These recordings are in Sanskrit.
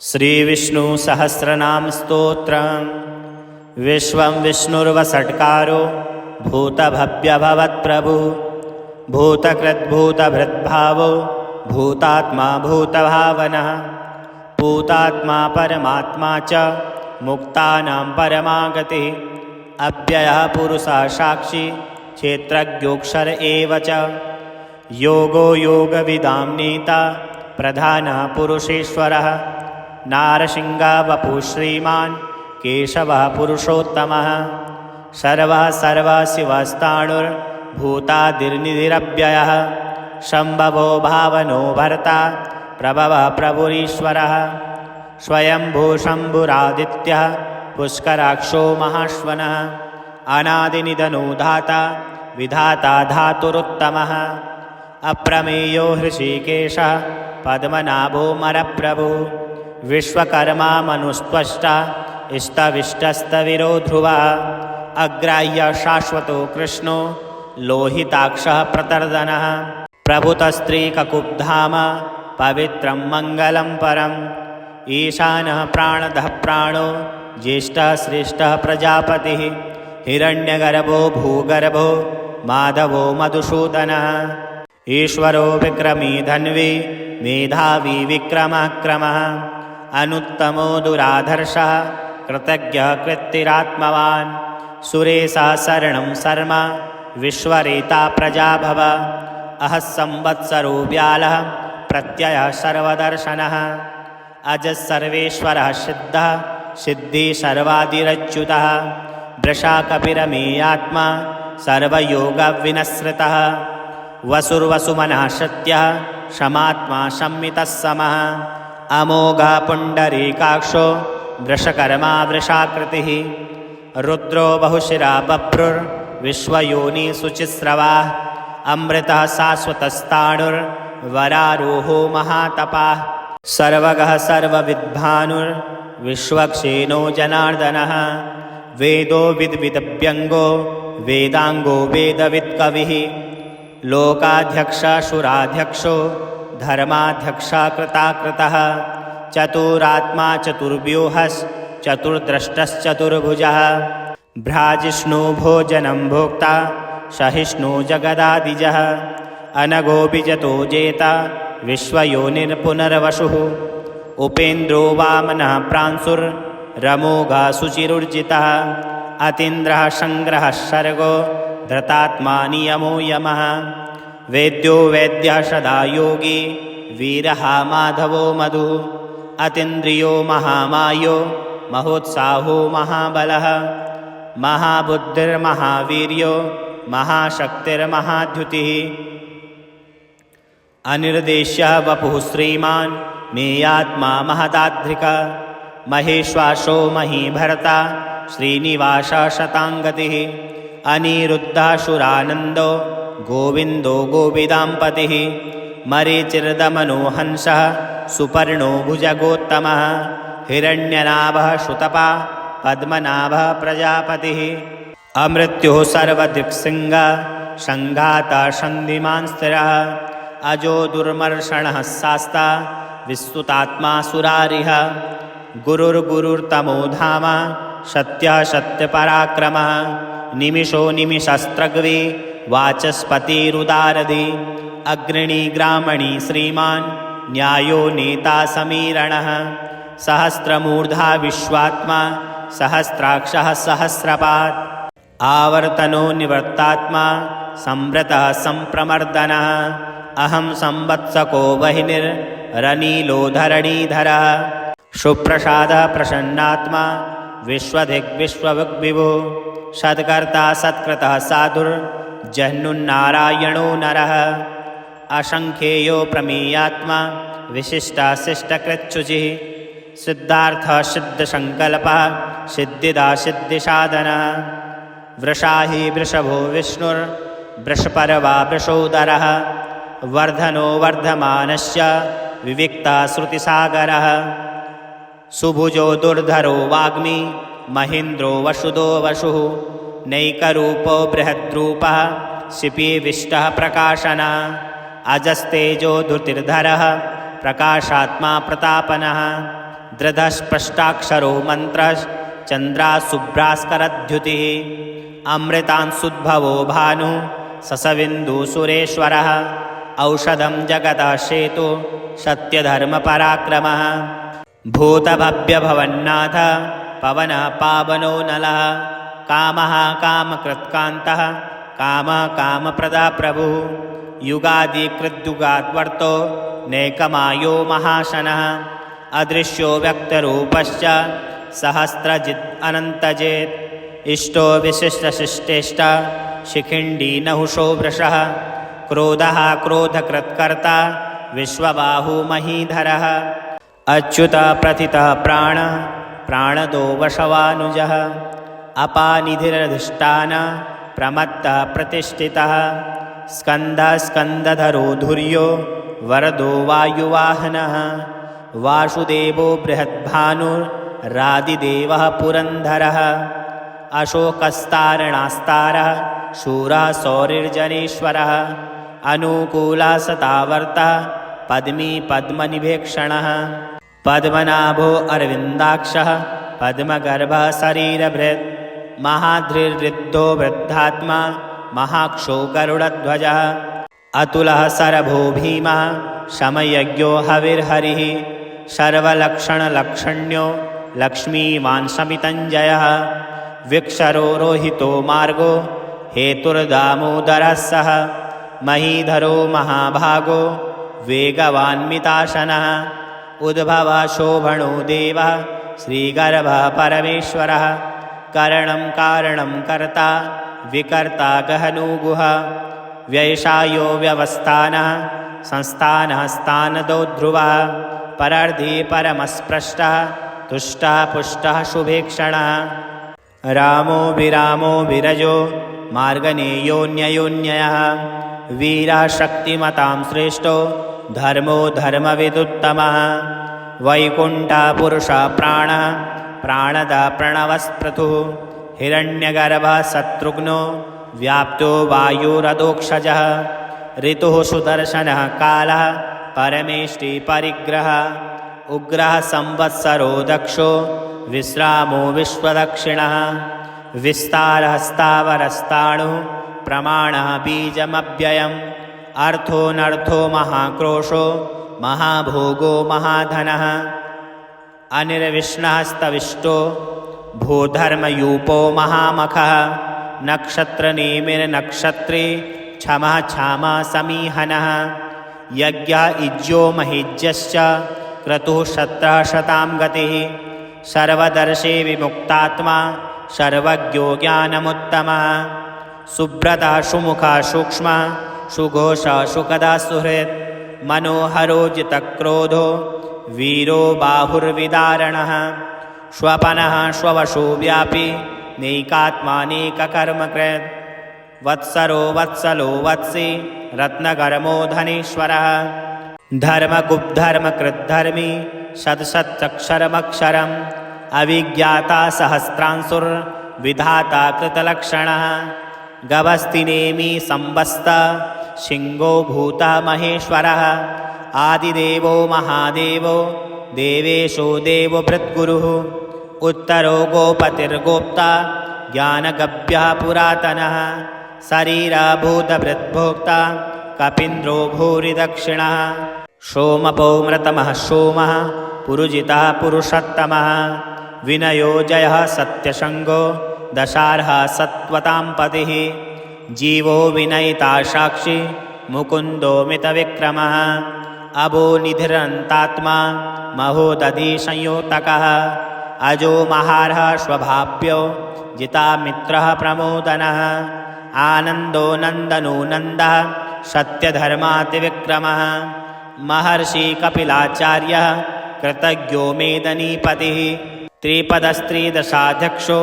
श्रीविष्णुसहस्रनामस्तोत्रं विश्वं विष्णुर्वषट्कारो भूतभव्यभवत्प्रभु। भूतकृद्भूतभृद्भावो भूतात्मा भूतभावनः। भूतात्मा परमात्मा च मुक्तानां परमागतिः। अव्ययः पुरुषः साक्षी क्षेत्रज्ञोऽक्षर एव च। योगो योगविदां नेता प्रधानः पुरुषेश्वरः नारसिंगावपु श्रीमान् केशवः पुरुषोत्तमः सर्वः सर्वशिवस्ताणुर्भूतादिर्निधिरव्ययः शम्भवो भावनो भर्ता प्रभवः प्रभुरीश्वरः। स्वयम्भू शम्भुरादित्यः पुष्कराक्षो महाश्वनः। अनादिनिधनो धाता विधाता धातुरुत्तमः। अप्रमेयो हृषीकेशः पद्मनाभो मरप्रभु विश्वकर्मा इष्टविष्टस्तविरो ध्रुवः अग्राह्य शाश्वतो कृष्णो लोहिताक्षः प्रतर्दनः। प्रभुतस्त्रीककुब्धाम पवित्रं मङ्गलं परम्। ईशानः प्राणदः प्राणो ज्येष्ठः श्रेष्ठः प्रजापतिः। हिरण्यगर्भो भूगर्भो माधवो मधुसूदनः। ईश्वरो विक्रमी धन्वी मेधावी विक्रमक्रमः अनुत्तमो दुराधर्षः कृतज्ञः कृत्तिरात्मवान्। सुरेशा शरणं शर्म विश्वरेता प्रजा भव अहः संवत्सरो व्यालः प्रत्ययः सर्वदर्शनः। अजः सर्वेश्वरः सिद्धः सिद्धि सर्वादिरच्युतः। वृषा कपिरमेयात्मा सर्वयोगविनश्रितः वसुर्वसुमनः सत्यः क्षमात्मा संमितः समः अमोघः पुण्डरीकाक्षो वृषकर्मा वृषाकृतिः रुद्रो बहुशिरा बभ्रुर्विश्वयोनि शुचिस्रवाः अमृतः शाश्वतस्ताणुर्वरारोहो महातपाः। सर्वगः सर्वविद्भानुर्विश्वक्षेणो जनार्दनः। वेदो विद्विदभ्यङ्गो वेदाङ्गो वेदवित्कविः लोकाध्यक्षाशुराध्यक्षो धर्माध्यक्षा कृताकृतः चतुरात्मा चतुर्व्यूहश्चतुर्द्रष्टश्चतुर्भुजः भ्राजिष्णु भोजनं भोक्ता सहिष्णु जगदादिजः। अनगोपिजतो जेता विश्वयोनिर्पुनर्वसुः उपेन्द्रो वामनः प्रांशुर्रमोघासुचिरुर्जितः अतीन्द्रः सङ्ग्रहः सर्गो धृतात्मा नियमो यमः वेद्यो वैद्यः सदा योगी। माधवो मधुः। अतीन्द्रियो महामायो। महोत्साहो महाबलः। महाबुद्धिर्महावीर्यो। महाशक्तिर्महाद्युतिः। अनिर्देश्यः वपुः श्रीमान्। मेयात्मा महदाध्रिक महेश्वासो महीभरता। श्रीनिवासः शताङ्गतिः। अनिरुद्धासुरानन्दो गोविन्दो गोविदाम्पतिः मरीचिर्दमनोहंसः सुपर्णो भुजगोत्तमः हिरण्यनाभः श्रुतपा पद्मनाभः प्रजापतिः अमृत्युः सर्वदिक्सिंह सङ्घाता सन्धिमान् स्थिरः अजो दुर्मर्षणः शास्ता विस्तुतात्मा सुरारिः गुरुर्गुरुर्तमो धाम सत्यः सत्यपराक्रमः निमिषो निमिषस्त्रग्वी वाचस्पतिरुदारधि अग्रणी ग्रामणी श्रीमान् न्यायो नेता समीरणः। सहस्रमूर्धा विश्वात्मा सहस्राक्षः सहस्रपात्। आवर्तनो निवर्तात्मा संवृतः सम्प्रमर्दनः अहं संवत्सको वहिनिरनीलोधरणीधरः सुप्रसादः प्रसन्नात्मा विश्वधिग्विश्वविग्विभो सत्कर्ता सत्कृतः साधुर्जह्नुन्नारायणो नरः। असङ्ख्येयो प्रमेयात्मा विशिष्टाशिष्टकृच्छुचिः सिद्धार्थः सिद्धसङ्कल्पः सिद्धिदा सिद्धिसाधनः वृषा हि वृषभो विष्णुर्वृषपर्वा वृषोदरः। वर्धनो वर्धमानस्य विविक्ता श्रुतिसागरः। सुभुजो दुर्धरो वाग्मी महीन्द्रो वसुदो वसुः नैकरूपो बृहद्रूपः शिपीविष्टः प्रकाशनः अजस्तेजो धृतिर्धरः प्रकाशात्मा प्रतापनः दृढस्पष्टाक्षरो मन्त्रश्चन्द्राशुभ्रास्करद्युतिः अमृतांसुद्भवो भानु ससविन्दुसुरेश्वरः औषधं जगतः सेतु सत्यधर्मपराक्रमः भूतभव्यभवन्नाथ पवनः पावनो नलः कामः कामकृत्कान्तः काम कामप्रदा प्रभुः। युगादिकृद्युगाद्वर्तो नैकमायो महाशनः। अदृश्यो व्यक्तरूपश्च सहस्रजित् अनन्तजेत्। इष्टो विशिष्टशिष्टेष्ट शिखिण्डी नहुषो वृषः। क्रोधः क्रोधकृत्कर्ता विश्वबाहुमहीधरः अच्युत प्रथितः प्राण प्राणदो वशवानुजः अपानिधिरधिष्ठान प्रमत्तः प्रतिष्ठितः स्कन्दः स्कन्दधरो धुर्यो वरदो वायुवाहनः। वासुदेवो बृहद्भानुरादिदेवः पुरन्धरः अशोकस्तारणास्तारः शूरः सौरिर्जनेश्वरः अनुकूला सतावर्ता पद्मी पद्मनिभेक्षणः। पद्मनाभो अरविन्दाक्षः पद्मगर्भः शरीरभृत् महाधृर्वृद्धो वृद्धात्मा महाक्षो गरुडध्वजः अतुलः सरभो भीमः शमयज्ञो हविर्हरिः सर्वलक्षणलक्षण्यो लक्ष्मीवान् शमितञ्जयः विक्षरो रोहितो मार्गो हेतुर्दामोदरः सः महीधरो महाभागो वेगवान्मिताशनः उद्भवः शोभणो देवः श्रीगर्भः परमेश्वरः करणं कारणं कर्ता विकर्ता गहनोगुः व्ययशायो व्यवस्थानः संस्थानः स्थानदो ध्रुवः परर्धि परमस्पृष्टः तुष्टः पुष्टः शुभेक्षणः। रामो विरामो विरजो मार्गनेयोन्ययोन्ययः वीराशक्तिमतां श्रेष्ठो धर्मो धर्मविदुत्तमः। वैकुण्ठपुरुषः प्राणः प्राणदा प्रणवस्पृथुः हिरण्यगर्भः शत्रुघ्नो व्याप्तो वायुरदोक्षजः। ऋतुः सुदर्शनः कालः परमेष्टिपरिग्रहः उग्रः संवत्सरो दक्षो विश्रामो विश्वदक्षिणः। विस्तारस्तावरस्ताणुः प्रमाणः बीजमव्ययम् अर्थोऽनर्थो महाक्रोशो महाभोगो महाधनः अनिर्विष्णस्तविष्टो भूधर्मयूपो महामखः नक्षत्रनेमिर्नक्षत्रे क्षमः क्षामा समीहनः यज्ञ इज्यो महिज्यश्च क्रतुः शत्रः शतां गतिः सर्वदर्शे विमुक्तात्मा सर्वज्ञो ज्ञानमुत्तमः सुब्रतः सुमुखः सूक्ष्मः सुघोषः सुखदा सुहृत् मनोहरो जितक्रोधो वीरो बाहुर्विदारणः। स्वपनः स्ववशो व्यापी नैकात्मानेककर्मकृत् वत्सरो वत्सलो वत्सि रत्नकर्मो धनेश्वरः। धर्मगुप्धर्मकृद्धर्मी शतशतक्षरमक्षरम् अविज्ञाता सहस्रांशुर्विधाता कृतलक्षणः। गभस्तिनेमि संवस्त शिङ्गो भूता महेश्वरः आदिदेवो महादेवो देवेशो देवभृद्गुरुः उत्तरो गोपतिर्गोप्ता ज्ञानगभ्यः पुरातनः शरीरभूतभृद्भोक्ता कपीन्द्रो भूरिदक्षिणः सोमपौमृतमः सोमः पुरुजितः पुरुषोत्तमः विनयो जयः सत्यशङ्गो दशार्हः सत्त्वतां पतिः जीवो विनयिता साक्षी मुकुन्दो मितविक्रमः अबो निधिरन्तात्मा महोदधिसंयोतकः। अजो महार्ह स्वभाव्यो जितामित्रः प्रमोदनः। आनन्दो नन्दनो नन्दः सत्यधर्मातिविक्रमः। महर्षिकपिलाचार्यः कृतज्ञो मेदनीपतिः। त्रिपदस्त्रिदशाध्यक्षो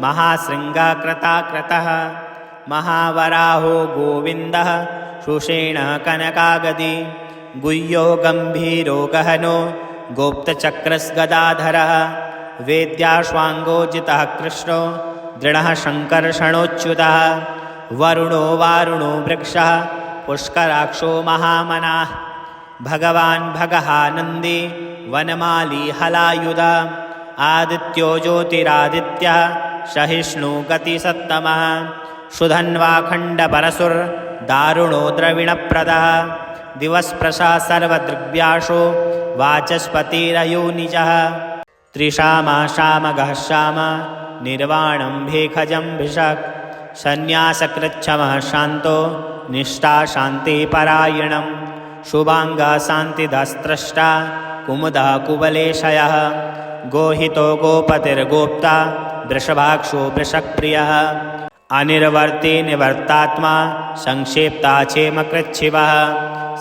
महाशृङ्गकृताकृतः। महावराहो गोविन्दः सुषेणः कनकागदी गुह्यो गम्भीरो गहनो गोप्तचक्रस्गदाधरः वेद्याश्वाङ्गोजितः कृष्णो दृढः शङ्कर्षणोच्युतः वरुणो वारुणो वृक्षः पुष्कराक्षो महामनाः भगवान् भगः नन्दी वनमाली हलायुध आदित्यो ज्योतिरादित्यः सहिष्णु गतिसत्तमः सुधन्वाखण्डपरशुर्दारुणो द्रविणप्रदः दिवस्प्रशा सर्वदृग्व्यासो वाचस्पतिरयोनिजः। त्रिशामा शामगः श्याम निर्वाणं भेखजं भिषक्। सन्न्यासकृच्छमः शान्तो निष्ठा शान्तिपरायणं शुभाङ्गा शान्तिदस्त्रष्टा कुमुदः कुबलेशयः। गोहितो गोपतिर्गोप्ता वृषभाक्षो वृषक्प्रियः अनिर्वर्ति निवर्तात्मा संक्षेप्ता क्षेमकृच्छिवः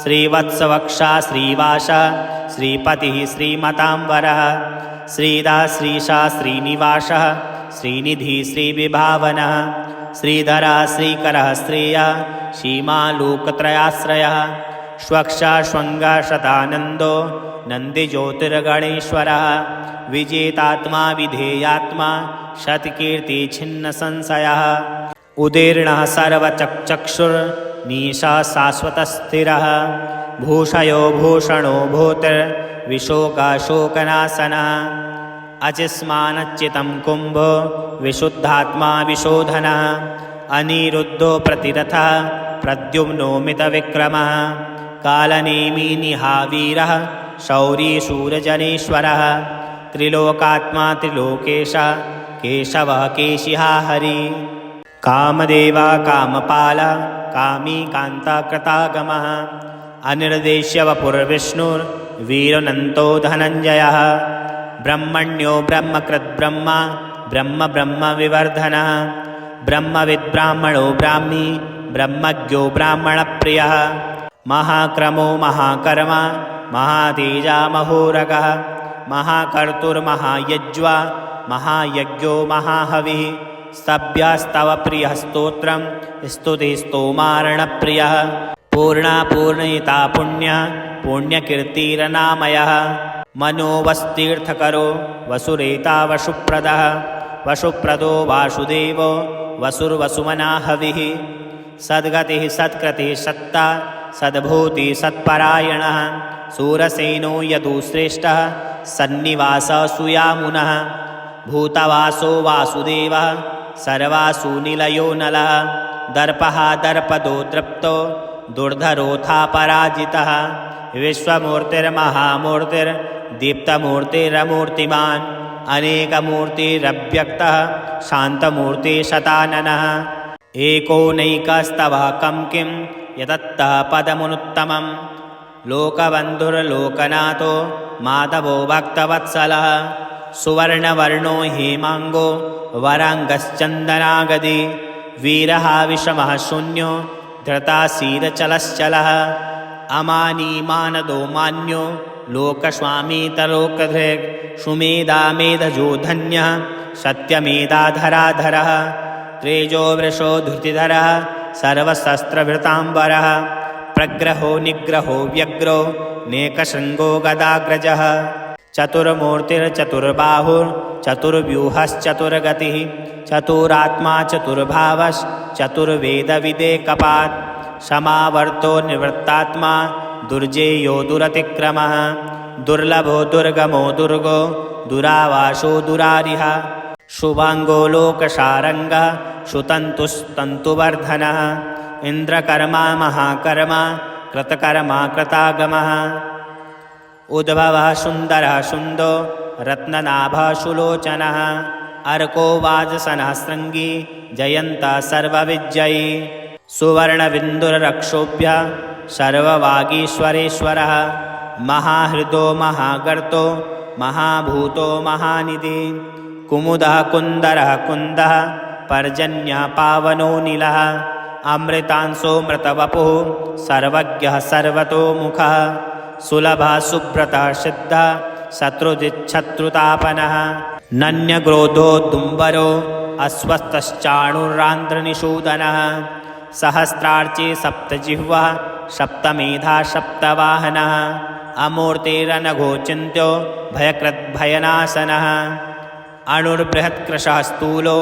श्रीवत्सवक्षा श्रीवास श्रीपतिः श्रीमताम्बरः श्रीदा श्रीशा श्रीनिवासः श्रीनिधिः श्रीविभावनः श्रीधरः श्रीकरः श्रेया सीमालोकत्रयाश्रयः श्वक्षा श्वङ्गशतानन्दो नन्दिज्योतिर्गणेश्वरः विजेतात्मा विधेयात्मा शतकीर्तिछिन्नसंशयः। उदीर्णः सर्वचक्षुर्निशा शाश्वतस्थिरः भूषयो भूषणो भूतिर्विशोकाशोकनाशनः। अचिस्मानच्चितं कुम्भो विशुद्धात्मा विशोधनः। अनिरुद्धो प्रतिरथः प्रद्युम्नो मितविक्रमः। कालनेमिनिहावीरः शौरीशूरजनेश्वरः त्रिलोकात्मा त्रिलोकेशः केशवः केशिहा हरि। कामदेवा कामपाल कामी कान्ताकृतागमः। अनिर्देश्य वपुर्विष्णुर्वीरनन्तो धनञ्जयः। ब्रह्मण्यो ब्रह्मकृद्ब्रह्म ब्रह्म ब्रह्मविवर्धनः ब्रह्मविद्ब्राह्मणो ब्राह्मी ब्रह्मज्ञो ब्राह्मणप्रियः। महाक्रमो महाकर्म महातेजामहोरगः महाकर्तुर्महायज्वा महायज्ञो महाहविः। स्तभ्यस्तव प्रियः स्तोत्रं। स्तुतिस्तोमारणप्रियः पूर्णापूर्णयिता पुण्यः। पुण्यकीर्तिरनामयः। मनोवस्तीर्थकरो वसुरेता वसुप्रदः वसुप्रदो वासुदेवो वसुर्वसुमना हविः सद्गतिः सत्कृतिः सत्ता। सद्भूतिः सत्परायणः। सूरसेनो यदुश्रेष्ठः। सन्निवाससूयामुनः भूतवासो वासुदेवः सर्वासु निलयो नलः दर्पः दर्पदो तृप्तो दुर्धरोऽथापराजितः विश्वमूर्तिर्महामूर्तिर्दीप्तमूर्तिरमूर्तिमान् अनेकमूर्तिरव्यक्तः शान्तमूर्तिशताननः एकोनैकस्तवः कं किं यतत्तः पदमुत्तमं लोकबन्धुर्लोकनाथो माधवो भक्तवत्सलः सुवर्णवर्णो हेमाङ्गो वराङ्गश्चन्दनागदि वीरः विषमः शून्यो धृताशीरचलश्चलः अमानीमानदो मान्यो लोकस्वामीतलोकधृक् सुमेधामेधजो धन्यः सत्यमेधाधराधरः त्रेजो वृषो धृतिधरः सर्वशस्त्रभृताम्बरः प्रग्रहो निग्रहो व्यग्रो नेकशृङ्गो गदाग्रजः चतुर्मूर्तिर्चतुर्बाहुर्चतुर्व्यूहश्चतुर्गतिः चतुरात्मा चतुर्भावश्चतुर्वेदविदेकपात् समावर्तो निवृत्तात्मा दुर्जेयो दुरतिक्रमः दुर्लभो दुर्गमो दुर्गो दुरावासो दुरारिः शुभाङ्गो लोकशारङ्गः सुतन्तुस्तन्तुवर्धनः इन्द्रकर्मा महाकर्मा कृतकर्मा कृतागमः उद्भवः सुन्दरः सुन्दो रत्ननाभः सुलोचनः। अर्को वाजसनः शृङ्गी जयन्तः सर्वविजयी सुवर्णबिन्दुरक्षोभ्य सर्ववागीश्वरेश्वरः। महाहृदो महागर्तो महाभूतो महानिधि। कुमुदः कुन्दरः कुन्दः पर्जन्यः पावनो नीलः। अमृतांशो मृतवपुः सर्वज्ञः सर्वतोमुखः सुलभः सुब्रतः सिद्धः शत्रुजिच्छत्रुतापनः नन्यग्रोधो दुम्बरो अस्वस्थश्चाणुरान्ध्रनिषूदनः सहस्रार्चे सप्तजिह्वा सप्तमेधा सप्तवाहनः। अमूर्तिरनघोचिन्त्यो भयकृद्भयनाशनः। अणुर्बृहत्कृशः स्थूलो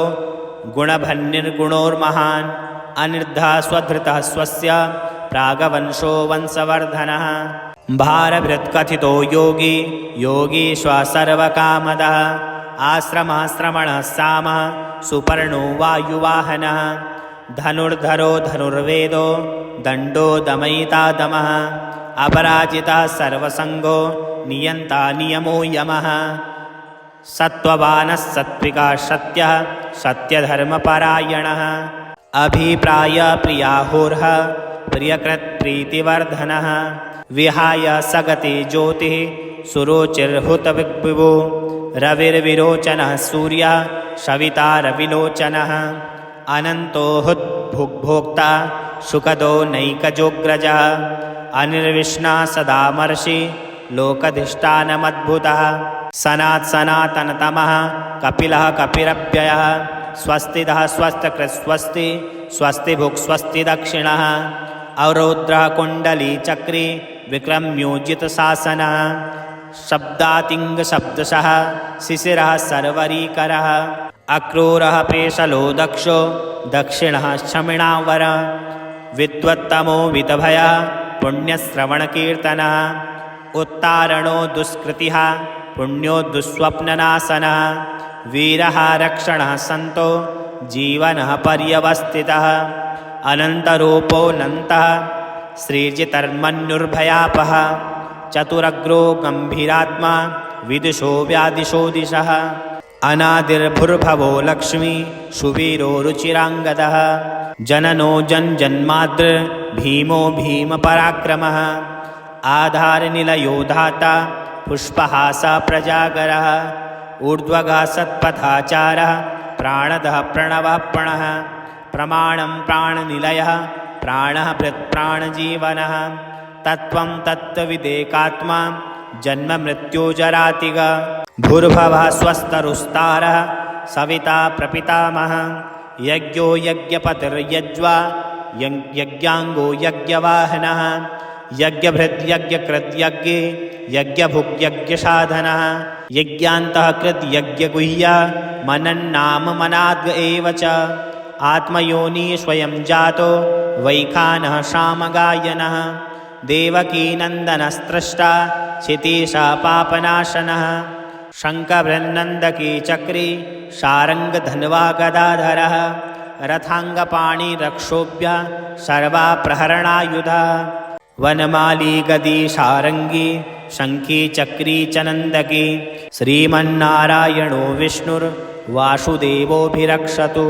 गुणभन्निर्गुणोर्महान्। अनिर्धः स्वधृतः स्वस्य प्रागवंशो वंशवर्धनः भारभृत्कथितो योगी योगीश्व सर्वकामदः आश्रमाश्रमणः सामः सुपर्णो वायुवाहनः धनुर्धरो धनुर्वेदो दण्डो दमयिता दमः अपराजितः सर्वसङ्गो नियन्ता नियमो यमः सत्त्ववानः सत्त्विका सत्यः सत्यधर्मपरायणः अभिप्रायप्रियाहोर्ह प्रियकृत्प्रीतिवर्धनः विहाय सगति ज्योतिः सुरुचिर्हुतविग्विभो रविर्विरोचनः सूर्यः सविता रविलोचनः। अनन्तो हुद्भुग्भोक्ता सुखदो नैकजोग्रजः। अनिर्विष्णा सदामर्षि लोकधिष्ठानमद्भुतः। सनात् सनातनतमः कपिलः कपिरव्ययः स्वस्तिदः स्वस्तिकृस्वस्ति स्वस्ति भुक् स्वस्ति दक्षिणः अवरौद्रः कुण्डलीचक्री विक्रम्योजितशासनः शब्दातिङ्गशब्दशः शिशिरः सर्वरीकरः। अक्रूरः पेशलो दक्षो दक्षिणः शमिणावर। विद्वत्तमो वितभयः पुण्यश्रवणकीर्तनः। उत्तारणो दुष्कृतिः पुण्यो दुःस्वप्ननाशनः। वीरः रक्षणः सन्तो जीवनः पर्यवस्थितः। अनन्तरूपोऽनन्तः श्रीजितर्मन्युर्भयापः चतुरग्रो गम्भीरात्मा विदुषो व्यादिशो दिशः। अनादिर्भुर्भवो लक्ष्मी सुवीरो रुचिराङ्गदः। जननो जन्जन्माद्र भीमो भीमपराक्रमः। आधारनिलयो धाता पुष्पहासा प्रजागरः। ऊर्ध्वगा सत्पथाचारः प्राणदः प्रणवः प्रणः प्रमाणं प्राणनिलयः प्राणः भृत्प्राणजीवनः तत्त्वं तत्त्वविदेकात्मा। जन्ममृत्युजरातिग भूर्भवः स्वस्तरुस्तारः सविता प्रपितामहः। यज्ञो यज्ञपतिर्यज्वा। यज्- यज्ञाङ्गो यज्ञवाहनः। यज्ञभृद्यज्ञकृद्यज्ञे यज्ञभुग्यज्ञसाधनः यज्ञान्तः कृद्यज्ञगुह्या मनन्नाम मनाद् एव च। आत्मयोनि स्वयं जातो वैखानः सामगायनः देवकीनन्दनस्त्रष्टा क्षितीशा पापनाशनः शङ्खभृन्नन्दकी चक्री शारङ्गधन्वा गदाधरः रथाङ्गपाणिरक्षोभ्य सर्वा प्रहरणायुधा वनमाली गदी सारङ्गी शङ्खी चक्री च नन्दकी श्रीमन्नारायणो विष्णुर्वासुदेवोऽभिरक्षतु